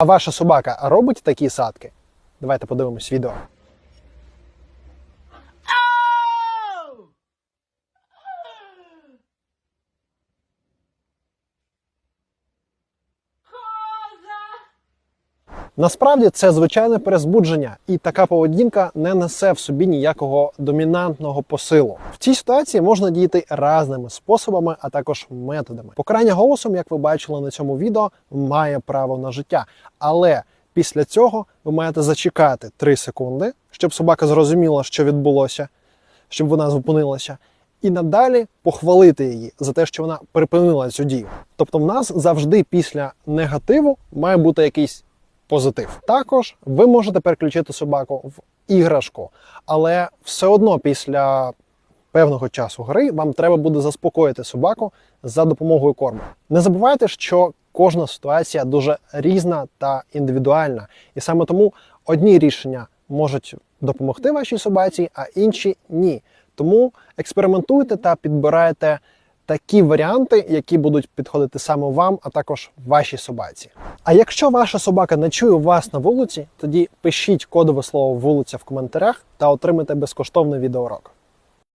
А ваша собака робить такі садки? Давайте подивимось відео. Насправді це звичайне перезбудження, і така поведінка не несе в собі ніякого домінантного посилу. В цій ситуації можна діяти різними способами, а також методами. Покарання голосом, як ви бачили на цьому відео, має право на життя, але після цього ви маєте зачекати 3 секунди, щоб собака зрозуміла, що відбулося, щоб вона зупинилася. І надалі похвалити її за те, що вона припинила цю дію. Тобто, в нас завжди після негативу має бути якийсь позитив. Також ви можете переключити собаку в іграшку, але все одно після певного часу гри вам треба буде заспокоїти собаку за допомогою корму. Не забувайте, що кожна ситуація дуже різна та індивідуальна, і саме тому одні рішення можуть допомогти вашій собаці, а інші ні. Тому експериментуйте та підбирайте такі варіанти, які будуть підходити саме вам, а також вашій собаці. А якщо ваша собака не чує вас на вулиці, тоді пишіть кодове слово вулиця в коментарях та отримайте безкоштовний відеоурок.